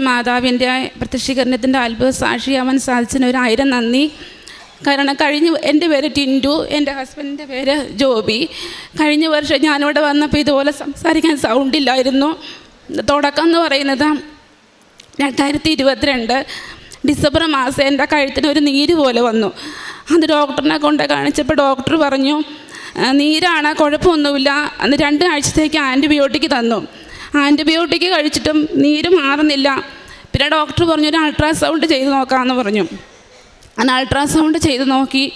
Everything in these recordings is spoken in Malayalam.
മാതാവിന്റെ പ്രത്യക്ഷീകരണത്തിന്റെ അത്ഭുത സാക്ഷിയാവാൻ സാധിച്ചതിന് ഒരു ആയിരം നന്ദി. കാരണം കഴിഞ്ഞ എന്റെ പേര് ടിന്റു എന്റെ ഹസ്ബൻഡിന്റെ പേര് ജോബി. കഴിഞ്ഞ വർഷം ഞാനിവിടെ വന്നപ്പോൾ ഇതുപോലെ സംസാരിക്കാൻ സൗണ്ടില്ലായിരുന്നു തുടക്കം എന്ന് പറയുന്നത് രണ്ടായിരത്തി ഇരുപത്തിരണ്ട് ഡിസംബർ മാസം എന്റെ കഴുത്തിന് ഒരു നീര് പോലെ വന്നു. അത് ഡോക്ടറിനെ കൊണ്ട് കാണിച്ചപ്പോൾ ഡോക്ടർ പറഞ്ഞു "ആ, നീരാണ് കുഴപ്പമൊന്നുമില്ല. അന്ന് രണ്ട് ആഴ്ചത്തേക്ക് ആന്റിബയോട്ടിക് തന്നു. ആന്റിബയോട്ടിക് കഴിച്ചിട്ടും നീര് മാറുന്നില്ല. പിന്നെ ഡോക്ടർ പറഞ്ഞു ഒരു അൾട്രാസൗണ്ട് ചെയ്ത് നോക്കാമെന്ന് പറഞ്ഞു. അങ്ങനെ അൾട്രാസൗണ്ട് ചെയ്ത് നോക്കി.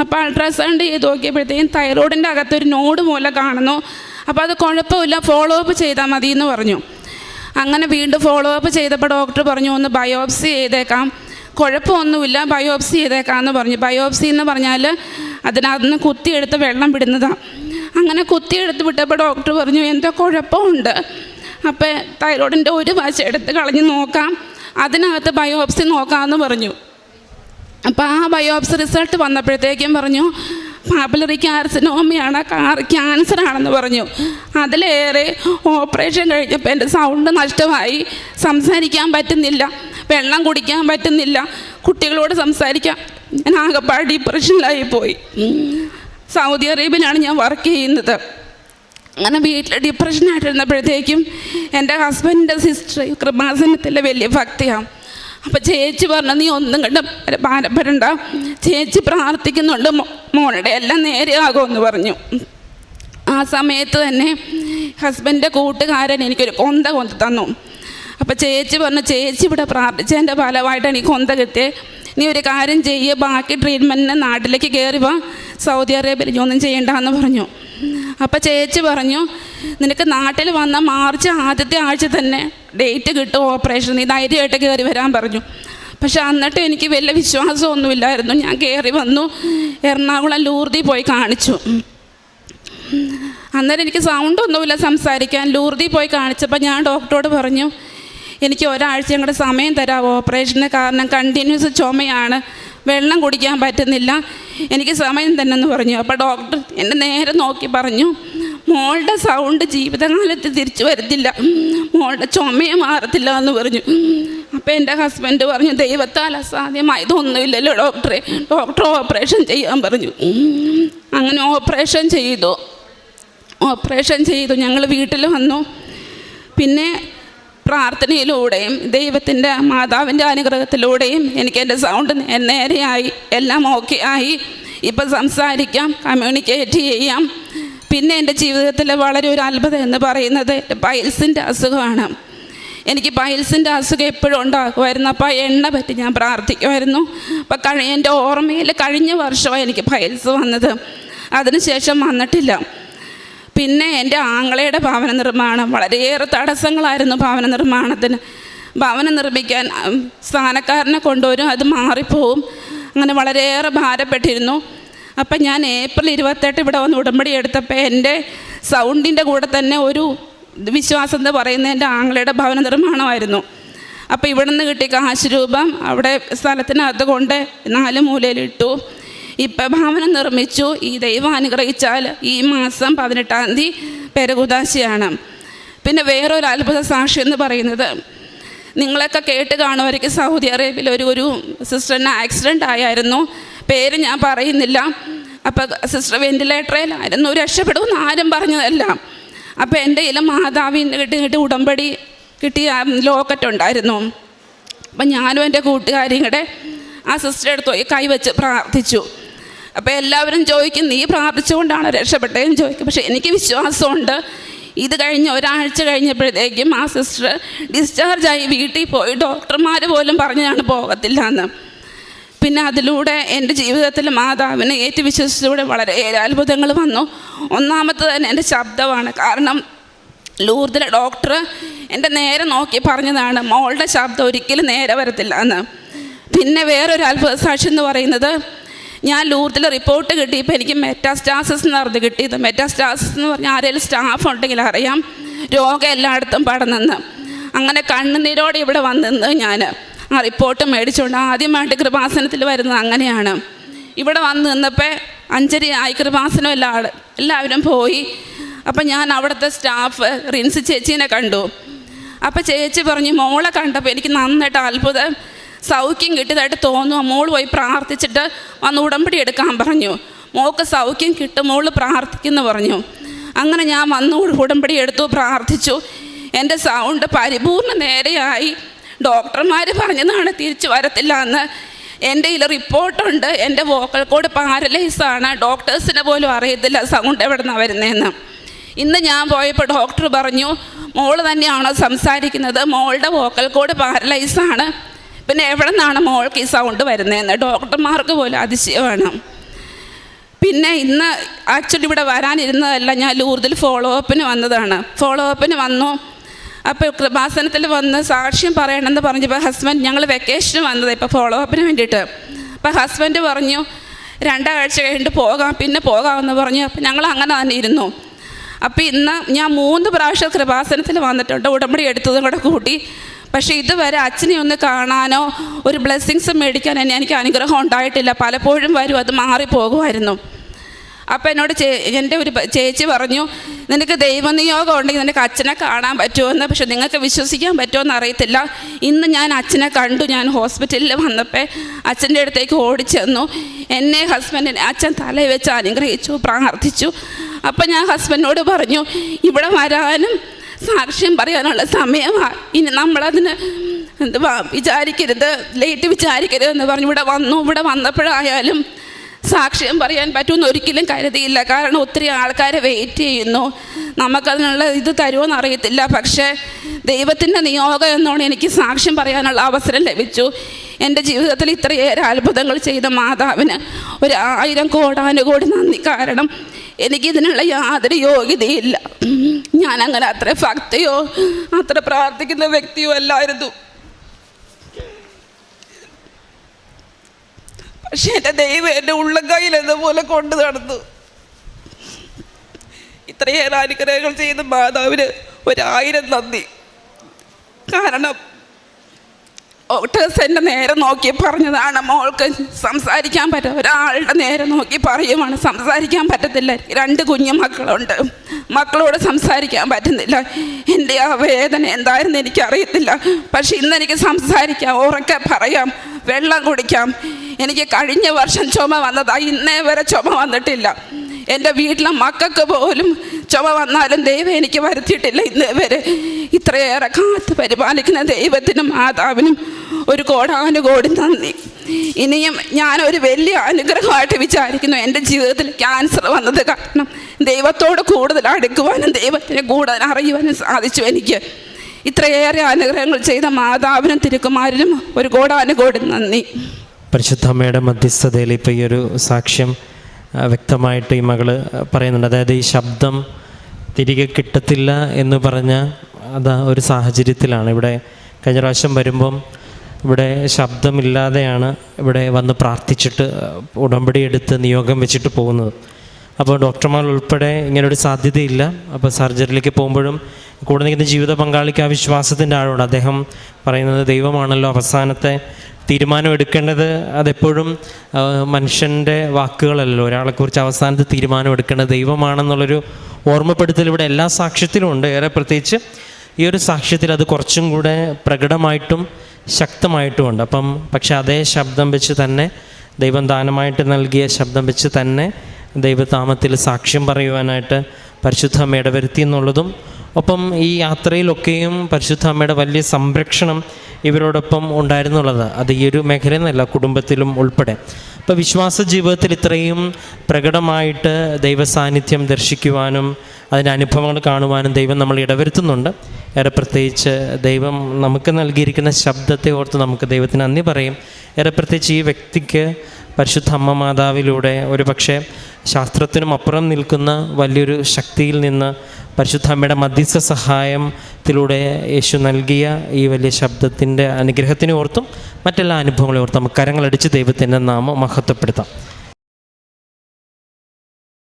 അപ്പോൾ അൾട്രാസൗണ്ട് ചെയ്ത് നോക്കിയപ്പോഴത്തേക്കും തൈറോയിഡിന്റെ അകത്തൊരു നോഡ് മൂലം കാണുന്നു. അപ്പോൾ അത് കുഴപ്പമില്ല ഫോളോ അപ്പ് ചെയ്താൽ മതി എന്ന് പറഞ്ഞു. അങ്ങനെ വീണ്ടും ഫോളോ അപ്പ് ചെയ്തപ്പോൾ ഡോക്ടർ പറഞ്ഞു ഒന്ന് ബയോപ്സി ചെയ്തേക്കാം. കുഴപ്പമൊന്നുമില്ല ബയോപ്സി ചെയ്തേക്കാമെന്ന് പറഞ്ഞു. ബയോപ്സി എന്ന് പറഞ്ഞാൽ അതിനകത്ത് നിന്ന് കുത്തിയെടുത്ത് വെള്ളം വിടുന്നതാണ് അങ്ങനെ കുത്തിയെടുത്ത് വിട്ടപ്പോൾ ഡോക്ടർ പറഞ്ഞു എന്തോ കുഴപ്പമുണ്ട്? അപ്പോൾ തൈറോയിഡിന്റെ ഒരു വശം എടുത്ത് കളഞ്ഞ് നോക്കാം. അതിനകത്ത് ബയോപ്സി നോക്കാമെന്ന് പറഞ്ഞു. അപ്പോൾ ആ ബയോപ്സി റിസൾട്ട് വന്നപ്പോഴത്തേക്കും പറഞ്ഞു പാപ്പുലറി ക്യാൻസിനോമിയാണ് കാർ ക്യാൻസർ ആണെന്ന് പറഞ്ഞു. അതിലേറെ ഓപ്പറേഷൻ കഴിഞ്ഞപ്പോൾ എന്റെ സൗണ്ട് നഷ്ടമായി. സംസാരിക്കാൻ പറ്റുന്നില്ല. വെള്ളം കുടിക്കാൻ പറ്റുന്നില്ല. കുട്ടികളോട് സംസാരിക്കാൻ ഞാൻ ആകെപ്പാട് ഡിപ്രഷനിലായി പോയി. സൗദി അറേബ്യയിലാണ് ഞാൻ വർക്ക് ചെയ്യുന്നത്. അങ്ങനെ വീട്ടിൽ ഡിപ്രഷനായിട്ടിരുന്നപ്പോഴത്തേക്കും എന്റെ ഹസ്ബൻഡിന്റെ സിസ്റ്റർ കൃപാസനത്തിലെ വലിയ ഭക്തിയാണ് അപ്പോൾ ചേച്ചി പറഞ്ഞു നീ ഒന്നും കണ്ട് ഭാരപ്പെടണ്ട ചേച്ചി പ്രാർത്ഥിക്കുന്നുണ്ട്. മോളുടെ എല്ലാം നേരെയാകുമെന്ന് പറഞ്ഞു. ആ സമയത്ത് തന്നെ ഹസ്ബൻഡിന്റെ കൂട്ടുകാരൻ എനിക്കൊരു കൊന്ത കൊന്ത തന്നു. അപ്പോൾ ചേച്ചി പറഞ്ഞു ചേച്ചി ഇവിടെ പ്രാർത്ഥിച്ചതിന്റെ ഫലമായിട്ട് എനിക്ക് കൊന്ത കിട്ടിയേ. നീ ഒരു കാര്യം ചെയ്യുക ബാക്കി ട്രീറ്റ്മെന്റിന് നാട്ടിലേക്ക് കയറി വാ. സൗദി അറേബ്യയിൽ ഒന്നും ഒന്നും ചെയ്യണ്ടെന്ന് പറഞ്ഞു. അപ്പം ചേച്ചി പറഞ്ഞു നിനക്ക് നാട്ടിൽ വന്ന മാർച്ച് ആദ്യത്തെ ആഴ്ച തന്നെ ഡേറ്റ് കിട്ടും ഓപ്പറേഷൻ. നീ ധൈര്യമായിട്ട് കയറി വരാൻ പറഞ്ഞു. പക്ഷെ എന്നിട്ട് എനിക്ക് വലിയ വിശ്വാസമൊന്നുമില്ലായിരുന്നു. ഞാൻ കയറി വന്നു എറണാകുളം ലൂർദി പോയി കാണിച്ചു. അന്നേരം എനിക്ക് സൗണ്ട് ഒന്നുമില്ല സംസാരിക്കാൻ. ലൂർദി പോയി കാണിച്ചപ്പോൾ ഞാൻ ഡോക്ടറോട് പറഞ്ഞു എനിക്ക് ഒരാഴ്ച ഞങ്ങളുടെ സമയം തരാമോ ഓപ്പറേഷന് കാരണം കണ്ടിന്യൂസ് ചുമയാണ്. വെള്ളം കുടിക്കാൻ പറ്റുന്നില്ല. എനിക്ക് സമയം തന്നെ എന്ന് പറഞ്ഞു. അപ്പോൾ ഡോക്ടർ എന്നെ നേരെ നോക്കി പറഞ്ഞു മോളുടെ സൗണ്ട് ജീവിതകാലത്ത് തിരിച്ചു വരത്തില്ല. മോളുടെ ചുമയെ മാറത്തില്ല എന്ന് പറഞ്ഞു. അപ്പോൾ എന്റെ ഹസ്ബൻഡ് പറഞ്ഞു ദൈവത്താൽ അസാധ്യമായതൊന്നുമില്ലല്ലോ ഡോക്ടറെ ഡോക്ടർ ഓപ്പറേഷൻ ചെയ്യാൻ പറഞ്ഞു. അങ്ങനെ ഓപ്പറേഷൻ ചെയ്തു. ഓപ്പറേഷൻ ചെയ്തു. ഞങ്ങൾ വീട്ടിൽ വന്നു. പിന്നെ പ്രാർത്ഥനയിലൂടെയും ദൈവത്തിന്റെ മാതാവിന്റെ അനുഗ്രഹത്തിലൂടെയും എനിക്ക് എന്റെ സൗണ്ട് നേരെയായി എല്ലാം ഓക്കെ ആയി. ഇപ്പം സംസാരിക്കാം കമ്മ്യൂണിക്കേറ്റ് ചെയ്യാം. പിന്നെ എന്റെ ജീവിതത്തിൽ വളരെ ഒരു അത്ഭുതം എന്ന് പറയുന്നത് പൈൽസിന്റെ അസുഖമാണ്. എനിക്ക് പൈൽസിന്റെ അസുഖം എപ്പോഴും ഉണ്ടാക്കുമായിരുന്നു അപ്പോൾ എണ്ണ പറ്റി ഞാൻ പ്രാർത്ഥിക്കുമായിരുന്നു. അപ്പോൾ കഴി എന്റെ ഓർമ്മയിൽ കഴിഞ്ഞ വർഷമാണ് എനിക്ക് പൈൽസ് വന്നത്. അതിനുശേഷം വന്നിട്ടില്ല. പിന്നെ എന്റെ ആങ്ങളയുടെ ഭവന നിർമ്മാണം വളരെയേറെ തടസ്സങ്ങളായിരുന്നു ഭവന നിർമ്മാണത്തിന്. ഭവനം നിർമ്മിക്കാൻ സ്ഥാനക്കാരനെ കൊണ്ടുവരും അത് മാറിപ്പോവും. അങ്ങനെ വളരെയേറെ ഭാരപ്പെട്ടിരുന്നു. അപ്പം ഞാൻ ഏപ്രിൽ ഇരുപത്തെട്ട് ഇവിടെ വന്ന് ഉടമ്പടി എടുത്തപ്പോൾ എന്റെ സൗണ്ടിന്റെ കൂടെ തന്നെ ഒരു വിശ്വാസം എന്ന് പറയുന്നത് എന്റെ ആങ്ങളയുടെ ഭവന നിർമ്മാണമായിരുന്നു. അപ്പോൾ ഇവിടെ നിന്ന് കിട്ടിയ കാശ് രൂപം അവിടെ സ്ഥലത്തിനകത്ത് കൊണ്ട് നാല് മൂലയിലിട്ടു ഇപ്പം ഭവനം നിർമ്മിച്ചു. ഈ ദൈവം അനുഗ്രഹിച്ചാൽ ഈ മാസം പതിനെട്ടാം തീയതി പെരകുദാശിയാണ്. പിന്നെ വേറൊരു അത്ഭുത സാക്ഷി എന്ന് പറയുന്നത് നിങ്ങളൊക്കെ കേട്ട് കാണുമായിരിക്കും സൗദി അറേബ്യയിൽ ഒരു ഒരു സിസ്റ്ററിന് ആക്സിഡന്റ് ആയായിരുന്നു. പേര് ഞാൻ പറയുന്നില്ല. അപ്പോൾ സിസ്റ്റർ വെന്റിലേറ്ററിലായിരുന്നു രക്ഷപ്പെടുമെന്ന് ആരും പറഞ്ഞതല്ല. അപ്പോൾ എന്റെ ഇല മാതാവിന്റെ കിട്ടി കിട്ടി ഉടമ്പടി കിട്ടിയ ലോക്കറ്റ് ഉണ്ടായിരുന്നു. അപ്പം ഞാനും എന്റെ കൂട്ടുകാരിയും കൂടെ ആ സിസ്റ്ററെ അടുത്ത് പോയി കൈവച്ച് പ്രാർത്ഥിച്ചു. അപ്പോൾ എല്ലാവരും ചോദിക്കും നീ പ്രാർത്ഥിച്ചുകൊണ്ടാണ് രക്ഷപ്പെട്ടതെന്ന് ചോദിക്കും. പക്ഷേ എനിക്ക് വിശ്വാസമുണ്ട്. ഇത് കഴിഞ്ഞ് ഒരാഴ്ച കഴിഞ്ഞപ്പോഴത്തേക്കും ആ സിസ്റ്റർ ഡിസ്ചാർജായി വീട്ടിൽ പോയി. ഡോക്ടർമാർ പോലും പറഞ്ഞാണ് പോകത്തില്ല എന്ന് പിന്നെ അതിലൂടെ എന്റെ ജീവിതത്തിൽ മാതാവിനെ ഏറ്റു വിശ്വസിച്ചൂടെ വളരെ അത്ഭുതങ്ങൾ വന്നു. ഒന്നാമത്തെ തന്നെ എന്റെ ശബ്ദമാണ്. കാരണം ലൂർദിലെ ഡോക്ടർ എന്റെ നേരെ നോക്കി പറഞ്ഞതാണ് മോളുടെ ശബ്ദം ഒരിക്കലും നേരെ വരത്തില്ല എന്ന് പിന്നെ വേറൊരു അത്ഭുത സാക്ഷി എന്ന് പറയുന്നത് ഞാൻ ലൂർത്തിൽ റിപ്പോർട്ട് കിട്ടിയപ്പോൾ എനിക്ക് മെറ്റാസ്റ്റാസിസ് എന്ന് പറഞ്ഞ് കിട്ടിയത്. മെറ്റാസ്റ്റാസിസ് എന്ന് പറഞ്ഞാൽ ആരെങ്കിലും സ്റ്റാഫ് ഉണ്ടെങ്കിൽ അറിയാം. രോഗം എല്ലായിടത്തും പടന്നെന്ന് അങ്ങനെ കണ്ണുനീരോടെ ഇവിടെ വന്നെന്ന് ഞാൻ ആ റിപ്പോർട്ട് മേടിച്ചുകൊണ്ട് ആദ്യമായിട്ട് കൃപാസനത്തിൽ വരുന്നത് അങ്ങനെയാണ്. ഇവിടെ വന്ന് നിന്നപ്പോൾ അഞ്ചരി ആയി കൃപാസനം എല്ലാ എല്ലാവരും പോയി. അപ്പം ഞാൻ അവിടുത്തെ സ്റ്റാഫ് റിൻസ് ചേച്ചീനെ കണ്ടു. അപ്പം ചേച്ചി പറഞ്ഞു മോളെ കണ്ടപ്പോൾ എനിക്ക് നന്നായിട്ട് അത്ഭുതം. സൗഖ്യം കിട്ടിയതായിട്ട് തോന്നുക മോൾ പോയി പ്രാർത്ഥിച്ചിട്ട് വന്ന് ഉടമ്പടി എടുക്കാൻ പറഞ്ഞു. മോൾക്ക് സൗഖ്യം കിട്ടും മോൾ പ്രാർത്ഥിക്കുന്നു പറഞ്ഞു. അങ്ങനെ ഞാൻ വന്ന് ഉടമ്പടി എടുത്തു പ്രാർത്ഥിച്ചു. എന്റെ സൗണ്ട് പരിപൂർണ നേരെയായി. ഡോക്ടർമാർ പറഞ്ഞതാണ് തിരിച്ചു വരത്തില്ല എന്ന്. എന്റെ ഇതിൽ റിപ്പോർട്ടുണ്ട്. എന്റെ വോക്കൽ കോഡ് പാരലൈസ് ആണ്. ഡോക്ടേഴ്സിന് പോലും അറിയത്തില്ല സൗണ്ട് എവിടെ നിന്നാണ് വരുന്നതെന്ന് ഇന്ന് ഞാൻ പോയപ്പോൾ ഡോക്ടർ പറഞ്ഞു മോൾ തന്നെയാണോ സംസാരിക്കുന്നത്? മോളുടെ വോക്കൽ കോഡ് പാരലൈസ് ആണ്. പിന്നെ എവിടെ നിന്നാണ് മോൾക്ക് ഈ സൗണ്ട് വരുന്നതെന്ന്? ഡോക്ടർമാർക്ക് പോലും അതിശയമാണ്. പിന്നെ ഇന്ന് ആക്ച്വലി ഇവിടെ വരാനിരുന്നതല്ല ഞാൻ ലൂർദിൽ ഫോളോ അപ്പിന് വന്നതാണ്. ഫോളോ അപ്പിന് വന്നു. അപ്പോൾ കൃപാസനത്തിൽ വന്ന് സാക്ഷ്യം പറയണമെന്ന് പറഞ്ഞപ്പോൾ ഹസ്ബൻഡ് ഞങ്ങൾ വെക്കേഷന് വന്നത് ഇപ്പോൾ ഫോളോ അപ്പിന് വേണ്ടിയിട്ട്. അപ്പോൾ ഹസ്ബൻഡ് പറഞ്ഞു രണ്ടാഴ്ച കഴിഞ്ഞിട്ട് പോകാം പിന്നെ പോകാമെന്ന് പറഞ്ഞു. അപ്പം ഞങ്ങൾ അങ്ങനെ തന്നെ ഇരുന്നു. അപ്പോൾ ഇന്ന് ഞാൻ മൂന്ന് പ്രാവശ്യം കൃപാസനത്തിൽ വന്നിട്ടുണ്ട്. ഉടമ്പടി എടുത്തതും കൂടെ കൂട്ടി. പക്ഷേ ഇതുവരെ അച്ഛനെ ഒന്ന് കാണാനോ ഒരു ബ്ലെസ്സിങ്സ് മേടിക്കാൻ എന്നെ എനിക്ക് അനുഗ്രഹം ഉണ്ടായിട്ടില്ല. പലപ്പോഴും വരും അത് മാറിപ്പോകുമായിരുന്നു. അപ്പോൾ എന്നോട് ചേ എന്റെ ഒരു ചേച്ചി പറഞ്ഞു നിനക്ക് ദൈവനിയോഗം ഉണ്ടെങ്കിൽ നിനക്ക് അച്ഛനെ കാണാൻ പറ്റുമെന്ന് പക്ഷെ നിങ്ങൾക്ക് വിശ്വസിക്കാൻ പറ്റുമെന്ന് അറിയത്തില്ല. ഇന്ന് ഞാൻ അച്ഛനെ കണ്ടു ഞാൻ ഹോസ്പിറ്റലിൽ വന്നപ്പോൾ അച്ഛന്റെ അടുത്തേക്ക് ഓടിച്ചെന്നു. എന്നെ ഹസ്ബൻഡിനെ അച്ഛൻ തലയിൽ വെച്ച് അനുഗ്രഹിച്ചു പ്രാർത്ഥിച്ചു. അപ്പം ഞാൻ ഹസ്ബൻഡിനോട് പറഞ്ഞു ഇവിടെ വരാനും സാക്ഷ്യം പറയാനുള്ള സമയമാണ് ഇനി നമ്മളതിന് എന്തുവാ വിചാരിക്കരുത് ലേറ്റ് വിചാരിക്കരുത് എന്ന് പറഞ്ഞു ഇവിടെ വന്നു. ഇവിടെ വന്നപ്പോഴായാലും സാക്ഷ്യം പറയാൻ പറ്റുമെന്ന് ഒരിക്കലും കരുതിയില്ല. കാരണം ഒത്തിരി ആൾക്കാരെ വെയിറ്റ് ചെയ്യുന്നു. നമുക്കതിനുള്ള ഇത് തരുമെന്ന് അറിയത്തില്ല. പക്ഷേ ദൈവത്തിന്റെ നിയോഗം എന്നോണം എനിക്ക് സാക്ഷ്യം പറയാനുള്ള അവസരം ലഭിച്ചു. എന്റെ ജീവിതത്തിൽ ഇത്രയേറെ അത്ഭുതങ്ങൾ ചെയ്ത മാതാവിന് ഒരു ആയിരം കോടാനുകോടി നന്ദി. കാരണം എനിക്കിതിനുള്ള യാതൊരു യോഗ്യതയില്ല. ഞാൻ അങ്ങനെ അത്ര ഭക്തയോ അത്ര പ്രാർത്ഥിക്കുന്ന വ്യക്തിയോ അല്ലായിരുന്നു. പക്ഷെ എന്റെ ദൈവം എന്റെ കയ്യിൽ എന്നപോലെ കൊണ്ടു നടന്നു. ഇത്രയേറെ അനുഗ്രഹങ്ങൾ ചെയ്യുന്ന മാതാവിന് ഒരായിരം നന്ദി. കാരണം ഡോക്ടേഴ്സ് നേരെ നോക്കി പറഞ്ഞതാണ് മോൾക്ക് സംസാരിക്കാൻ പറ്റും ഒരാളുടെ നേരെ നോക്കി പറയുവാണ് സംസാരിക്കാൻ പറ്റത്തില്ല. രണ്ട് കുഞ്ഞു മക്കളുണ്ട്. മക്കളോട് സംസാരിക്കാൻ പറ്റുന്നില്ല. എന്റെ ആ വേദന എന്തായിരുന്നു എനിക്കറിയത്തില്ല. പക്ഷെ ഇന്നെനിക്ക് സംസാരിക്കാം ഉറക്കെ പറയാം വെള്ളം കുടിക്കാം. എനിക്ക് കഴിഞ്ഞ വർഷം ചുമ വന്നതാ ഇന്നേ വരെ ചുമ വന്നിട്ടില്ല. എന്റെ വീട്ടിലെ മക്കൾക്ക് പോലും ചുമ വന്നാലും ദൈവം എനിക്ക് വരുത്തിയിട്ടില്ല ഇന്നേ വരെ. ഇത്രയേറെ കാത്ത് പരിപാലിക്കുന്ന ദൈവത്തിനും മാതാവിനും ഒരു കോടാനുകോടി നന്ദി. ഇനിയും ഞാനൊരു വലിയ അനുഗ്രഹമായിട്ട് വിചാരിക്കുന്നു എന്റെ ജീവിതത്തിൽ ക്യാൻസർ വന്നത് കാരണം ദൈവത്തോട് കൂടുതൽ അടുക്കുവാനും ദൈവത്തിനെ കൂടുതൽ അറിയുവാനും സാധിച്ചു എനിക്ക്. ഇത്രയേറെ അനുഗ്രഹങ്ങൾ ചെയ്ത മാതാവിനും തിരുക്കുമാരനും ഒരു കോടാനുകോടി നന്ദി. പരിശുദ്ധമ്മയുടെ മധ്യസ്ഥതയിൽ ഇപ്പോൾ ഈ ഒരു സാക്ഷ്യം വ്യക്തമായിട്ട് ഈ മകൾ പറയുന്നുണ്ട്. അതായത് ഈ ശബ്ദം തിരികെ കിട്ടത്തില്ല എന്ന് പറഞ്ഞ അതാ ഒരു സാഹചര്യത്തിലാണ്. ഇവിടെ കഴിഞ്ഞ പ്രാവശ്യം വരുമ്പം ഇവിടെ ശബ്ദമില്ലാതെയാണ് ഇവിടെ വന്ന് പ്രാർത്ഥിച്ചിട്ട് ഉടമ്പടി എടുത്ത് നിയോഗം വെച്ചിട്ട് പോകുന്നത്. അപ്പോൾ ഡോക്ടർമാർ ഉൾപ്പെടെ ഇങ്ങനൊരു സാധ്യതയില്ല. അപ്പോൾ സർജറിയിലേക്ക് പോകുമ്പോഴും കൂടെ നിൽക്കുന്ന ജീവിത പങ്കാളിക്ക് ആ വിശ്വാസത്തിന്റെ ആഴമുണ്ട്. അദ്ദേഹം പറയുന്നത് ദൈവമാണല്ലോ അവസാനത്തെ തീരുമാനം എടുക്കേണ്ടത്. അതെപ്പോഴും മനുഷ്യന്റെ വാക്കുകളല്ലോ. ഒരാളെക്കുറിച്ച് അവസാനത്തെ തീരുമാനം എടുക്കേണ്ടത് ദൈവമാണെന്നുള്ളൊരു ഓർമ്മപ്പെടുത്തൽ ഇവിടെ എല്ലാ സാക്ഷ്യത്തിലും ഉണ്ട്. ഏറെ പ്രത്യേകിച്ച് ഈ ഒരു സാക്ഷ്യത്തിൽ അത് കുറച്ചും കൂടെ പ്രകടമായിട്ടും ശക്തമായിട്ടുമുണ്ട്. അപ്പം പക്ഷെ അതേ ശബ്ദം വെച്ച് തന്നെ ദൈവം ദാനമായിട്ട് നൽകിയ ശബ്ദം വെച്ച് തന്നെ ദൈവതാമത്തിൽ സാക്ഷ്യം പറയുവാനായിട്ട് പരിശുദ്ധ അമ്മ ഇടവരുത്തി എന്നുള്ളതും ഒപ്പം ഈ യാത്രയിലൊക്കെയും പരിശുദ്ധ അമ്മയുടെ വലിയ സംരക്ഷണം ഇവരോടൊപ്പം ഉണ്ടായിരുന്നുള്ളത്. അത് ഈ ഒരു മേഖലയെന്നല്ല കുടുംബത്തിലും ഉൾപ്പെടെ. അപ്പോൾ വിശ്വാസ ജീവിതത്തിൽ ഇത്രയും പ്രകടമായിട്ട് ദൈവസാന്നിധ്യം ദർശിക്കുവാനും അതിന്റെ അനുഭവങ്ങൾ കാണുവാനും ദൈവം നമ്മൾ ഇടവരുത്തുന്നുണ്ട്. ഏറെ പ്രത്യേകിച്ച് ദൈവം നമുക്ക് നൽകിയിരിക്കുന്ന ശബ്ദത്തെ ഓർത്ത് നമുക്ക് ദൈവത്തിന് നന്ദി പറയും. ഏറെ പ്രത്യേകിച്ച് ഈ വ്യക്തിക്ക് പരിശുദ്ധ അമ്മ മാതാവിലൂടെ ഒരു പക്ഷേ ശാസ്ത്രത്തിനും അപ്പുറം നിൽക്കുന്ന വലിയൊരു ശക്തിയിൽ നിന്ന് പരിശുദ്ധ അമ്മയുടെ മധ്യസ്ഥ സഹായത്തിലൂടെ യേശു നൽകിയ ഈ വലിയ ശബ്ദത്തിന്റെ അനുഗ്രഹത്തിനെ ഓർത്തും മറ്റെല്ലാ അനുഭവങ്ങളെ ഓർത്തും കരങ്ങളടിച്ച് ദൈവത്തിന്റെ നാമം മഹത്വപ്പെടുത്താം.